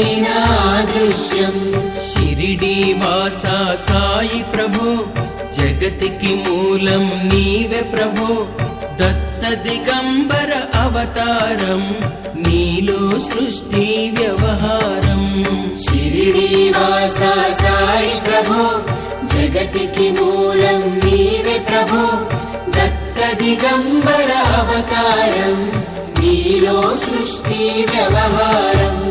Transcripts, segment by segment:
వింతైన దృశ్యం షిరిడి వాసా సాయి ప్రభు జగతికి మూలం నీవే ప్రభు. దత్త దిగంబర అవతారం నీలో సృష్టి వ్యవహారం. షిరిడి వాసా సాయి ప్రభు జగతికి మూలం నీవే ప్రభు. దత్త దిగంబర అవతారం నీలో సృష్టి వ్యవహారం.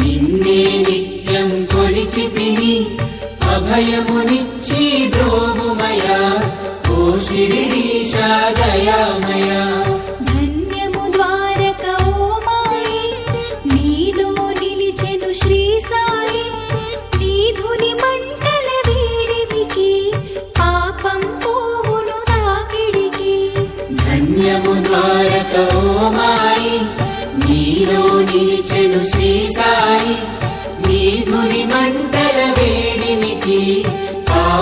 నిన్నే నిత్యం కొలిచితిని అభయమునిచ్చి ద్రోవుమయా ఓ శిరిడీశా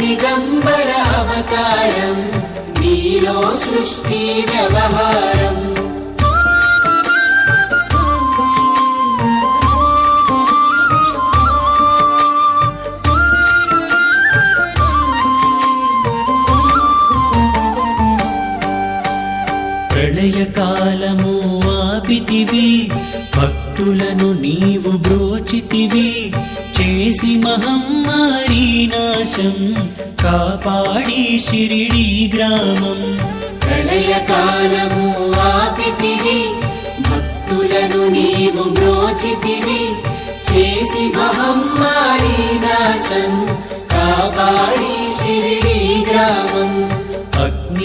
దిగంబర అవతారం నీలో సృష్టి వ్యవహారం. ప్రళయకాలము ఆపితివి భక్తులను నీవు బ్రోచితివి చేసి మహమ్మారి నాశం కాపాడి షిరిడి గ్రామం. ప్రళయకాలము ఆపితివి భక్తులను నీవు బ్రోచితివి. చేసి మహమ్మారి నాశం కాపాడి షిరిడి గ్రామం.